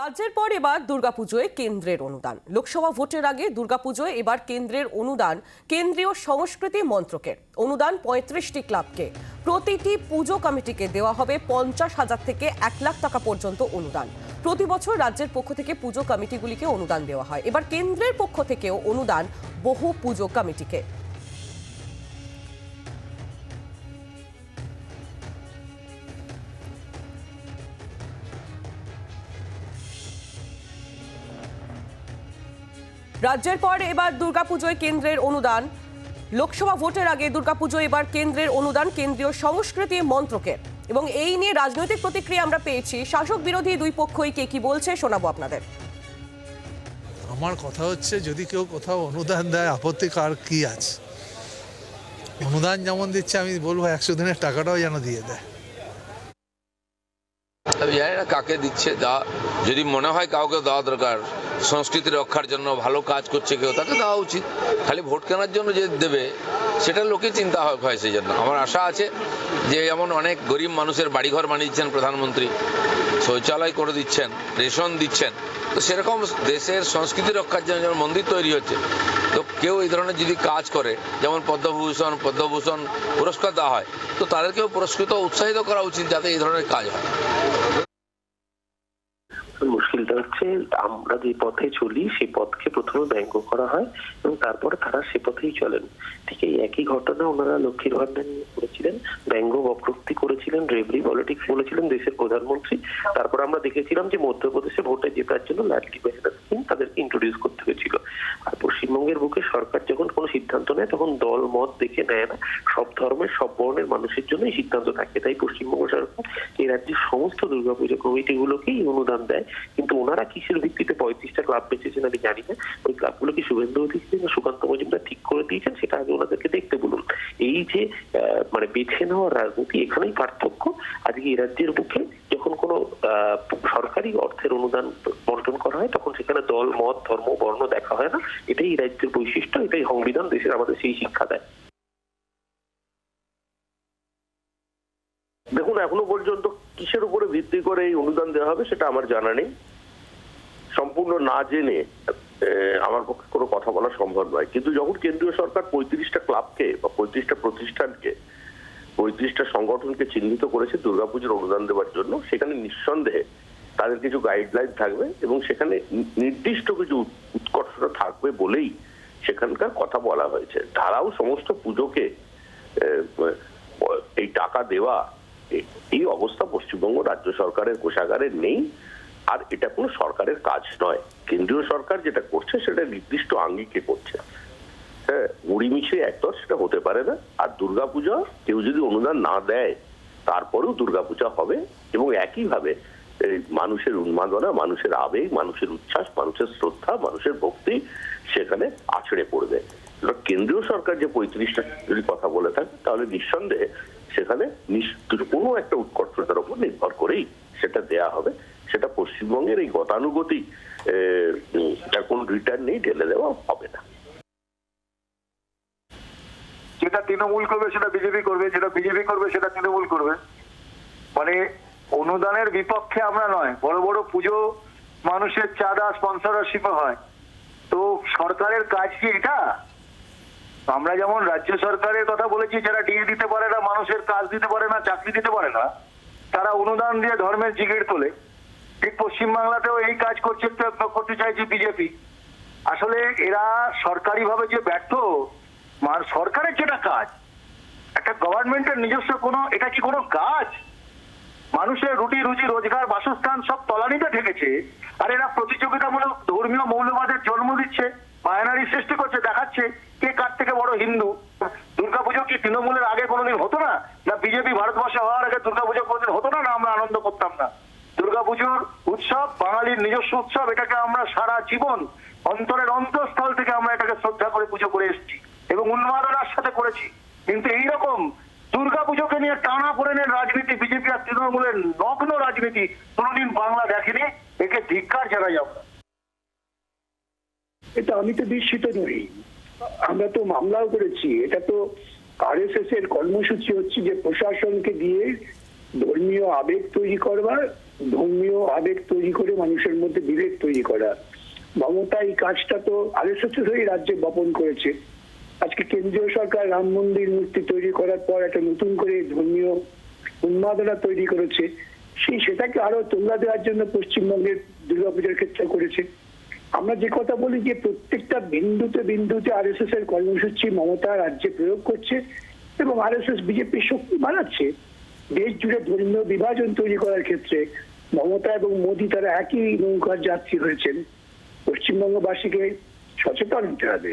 রাজ্যের পর এবার দুর্গাপুজোয় কেন্দ্রের অনুদান। লোকসভা ভোটের আগে দুর্গাপুজোয় এবার কেন্দ্রের অনুদান কেন্দ্রীয় সংস্কৃতি মন্ত্রকের। অনুদান পঁয়ত্রিশটি ক্লাবকে। প্রতিটি পুজো কমিটিকে দেওয়া হবে পঞ্চাশ হাজার থেকে এক লাখ টাকা পর্যন্ত অনুদান। প্রতি বছর রাজ্যের পক্ষ থেকে পুজো কমিটিগুলিকে অনুদান দেওয়া হয়। এবার কেন্দ্রের পক্ষ থেকেও অনুদান বহু পুজো কমিটিকে। রাজ্যের পর এবার দুর্গাপুজোয় কেন্দ্রের অনুদান। লোকসভা ভোটের আগে দুর্গাপুজো এবার কেন্দ্রের অনুদান কেন্দ্রীয় সংস্কৃতি মন্ত্রকের। এবং এই নিয়ে রাজনৈতিক প্রতিক্রিয়া আমরা পেয়েছি। শাসক বিরোধী দুই পক্ষই কে কি বলছে শোনাবো আপনাদের। আমার কথা হচ্ছে, যদি কেউ কোথাও অনুদান দেয় আপত্তি কার কি আছে? অনুদান যেমন দিচ্ছে, আমি বলব একশো দিনের টাকাটাও যেন দিয়ে দেয়। আমি জানি না কাকে দিচ্ছে দা। যদি মনে হয় কাউকে দেওয়া দরকার, সংস্কৃতি রক্ষার জন্য, ভালো কাজ করছে কেউ, তাকে দেওয়া উচিত। খালি ভোট কেনার জন্য যে দেবে সেটা লোকে চিন্তা হয় সেই জন্য। আমার আশা আছে যে যেমন অনেক গরিব মানুষের বাড়িঘর বানিয়েছেন প্রধানমন্ত্রী, শৌচালয় করে দিচ্ছেন, রেশন দিচ্ছেন। তো সেরকম দেশের সংস্কৃতি রক্ষার জন্য যেমন মন্দির তৈরি হচ্ছে, তো কেউ এই ধরনের যদি কাজ করে, যেমন পদ্মভূষণ পদ্মভূষণ পুরস্কার দেওয়া হয়, তো তাদেরকেও পুরস্কৃত, উৎসাহিত করা উচিত যাতে এই ধরনের কাজ হয়। মুশকিলটা হচ্ছে, আমরা যে পথে চলি সেই পথকে প্রথমে ব্যঙ্গ করা হয় এবং তারপরে তারা সে পথেই চলেন। ঠিক এই একই ঘটনা ওনারা লক্ষ্মীর ভান্ডার নিয়ে করেছিলেন, ব্যঙ্গ বক্রোক্তি করেছিলেন রেভরি পলিটিক্স বলেছিলেন দেশের প্রধানমন্ত্রী। তারপর আমরা দেখেছিলাম যে মধ্যপ্রদেশে ভোটে জেতার জন্য লাডলি বেহেরা স্কিম তাদেরকে ইন্ট্রোডিউস করতে হয়েছিল। আর পশ্চিমবঙ্গের বুকে সরকার যখন সিদ্ধান্ত নেয়, তখন দল, মত দেখে নেয় না। সব ধর্মের, সব বর্ণের মানুষের জন্যই সিদ্ধান্ত থাকে। তাই পশ্চিমবঙ্গ সরকার এই রাজ্যের সমস্ত দুর্গাপুজো কমিটিগুলোকেই অনুদান দেয়। কিন্তু ওনারা কিসের ভিত্তিতে পঁয়ত্রিশটা ক্লাব বেঁচেছেন আমি জানি না। ওই ক্লাবগুলো কি শুভেন্দু অধিকারী না সুকান্ত মজুমদার ঠিক করে দিয়েছেন, সেটা আগে ওনাদেরকে দেখতে বলুন। এই যে মানে বেছে নেওয়ার রাজনীতি এখানেই পার্থক্য। আজকে এই রাজ্যের বুকে যখন কোনো সরকারি অর্থের অনুদান বন্টন করা হয়, তখন সেখানে দল, মত, ধর্ম, বর্ণ দেখা হয় না। এটাই এই রাজ্যের বৈশিষ্ট্য, এটাই সংবিধান, দেশের আমাদের সেই শিক্ষা দেয়। দেখুন, এখনও পর্যন্ত কিসের উপরে ভিত্তি করে এই অনুদান দেওয়া হবে সেটা আমার জানা নেই। সম্পূর্ণ না জেনে আমার পক্ষে কোনো কথা বলা সম্ভব নয়। কিন্তু যখন কেন্দ্রীয় সরকার পঁয়ত্রিশটা ক্লাবকে বা পঁয়ত্রিশটা প্রতিষ্ঠানকে পঁয়ত্রিশটা সংগঠনকে চিহ্নিত করেছে দুর্গাপুজোর অনুদান দেওয়ার জন্য। সেখানে নিঃসন্দেহে তাদের কিছু গাইডলাইন থাকবে এবং সেখানে নির্দিষ্ট কিছু উৎ- উৎকর্ষতা থাকবে বলেই সেখানকার কথা বলা হয়েছে। তারাও সমস্ত পুজোকে এই টাকা দেওয়া এই অবস্থা পশ্চিমবঙ্গ রাজ্য সরকারের কোষাগারে নেই। আর এটা কোনো সরকারের কাজ নয়। কেন্দ্রীয় সরকার যেটা করছে সেটা নির্দিষ্ট আঙ্গিকে করছে। হ্যাঁ মুড়ি মিশে একদর সেটা হতে পারে না। আর দুর্গাপূজা কেউ যদি অনুদান না দেয়, তারপরেও দুর্গাপূজা হবে। এবং একইভাবে মানুষের উন্মাদনা, মানুষের আবেগ, মানুষের উচ্ছ্বাস, মানুষের শ্রদ্ধা, মানুষের ভক্তি সেখানে আছড়ে পড়বে। কেন্দ্রীয় সরকার যে পঁয়ত্রিশটা যদি কথা বলে থাকে, তাহলে নিঃসন্দেহে সেখানে কোনো একটা উৎকর্ষতার উপর নির্ভর করেই সেটা দেয়া হবে। সেটা পশ্চিমবঙ্গের এই গতানুগতিক তার কোনো রিটার্ন নেই, ঢেলে দেওয়া হবে না। যেটা তৃণমূল করবে, সেটা বিজেপি করবে, যেটা বিজেপি করবে, সেটা তৃণমূল করবে। মানে অনুদানের বিপক্ষে আমরা নয়, বড় বড় পুজো মানুষের চাঁদা স্পন্সরশিপ হয়। তো সরকারের কাজ কি এটা? আমরা যেমন রাজ্য সরকারের কথা বলেছি, যারা ডিএ দিতে পারে না, মানুষের কাজ দিতে পারে না, চাকরি দিতে পারে না, তারা অনুদান দিয়ে ধর্মের জিগির তোলে। ঠিক পশ্চিমবাংলাতেও এই কাজ করছে করতে চাইছে বিজেপি। আসলে এরা সরকারিভাবে যে ব্যর্থ সরকারের যেটা কাজ, একটা গভর্নমেন্টের নিজস্ব কোনো, এটা কি কোনো কাজ? মানুষের রুটি, রুজি, রোজগার, বাসস্থান সব তলানিতে ঠেকেছে, আর এরা প্রতিযোগিতামূলক ধর্মীয় মৌলবাদের জন্ম দিচ্ছে, বায়নারি সৃষ্টি করছে, দেখাচ্ছে, কে কার থেকে বড় হিন্দু? দুর্গাপুজো কি তৃণমূলের আগে কোনোদিন হতো না? না বিজেপি ভারতবর্ষে হওয়ার আগে দুর্গাপুজো কোনোদিন হতো না না আমরা আনন্দ করতাম না? দুর্গাপুজোর উৎসব, বাঙালির নিজস্ব উৎসব, এটাকে আমরা সারা জীবন অন্তরের অন্তঃস্থল থেকে আমরা এটাকে শ্রদ্ধা করে পুজো করে এসেছি। এবং উন্মাদনার সাথে করেছি। কিন্তু এইরকম দুর্গাপুজোকে নিয়ে টানা পড়েনের রাজনীতি বিজেপি আর তৃণমূলের নগ্ন রাজনীতি কোনোদিন বাংলা দেখেনি। একে ধিক্কার জানাই আমরা। এটা আমি তো বিস্মিত নই। আমরা তো মামলাও করেছি। এটা তো আরএসএস এর কর্মসূচি হচ্ছে যে প্রশাসনকে দিয়ে ধর্মীয় আবেগ তৈরি করবার, ধর্মীয় আবেগ তৈরি করে মানুষের মধ্যে বিভেদ তৈরি করা। মমতা এই কাজটা তো আরএসএস হয়ে রাজ্যে বপন করেছে। আজকে কেন্দ্রীয় সরকার রাম মন্দির মূর্তি তৈরি করার পর একটা নতুন করে ধর্মীয় উন্মাদনা তৈরি করেছে। সেই সেটাকে আরও তোমরা দেওয়ার জন্য পশ্চিমবঙ্গের দুর্গাপূজার ক্ষেত্রে করেছে। আমরা যে কথা বলি যে প্রত্যেকটা বিন্দুতে বিন্দুতে আর এস এস এর কর্মসূচি মমতা রাজ্যে প্রয়োগ করছে এবং আর এস এস বিজেপি শক্তি বাড়াচ্ছে। দেশ জুড়ে ধর্মীয় বিভাজন তৈরি করার ক্ষেত্রে মমতা এবং মোদী তারা একই নৌকার যাত্রী হয়েছেন। পশ্চিমবঙ্গবাসীকে সচেতন হতে হবে।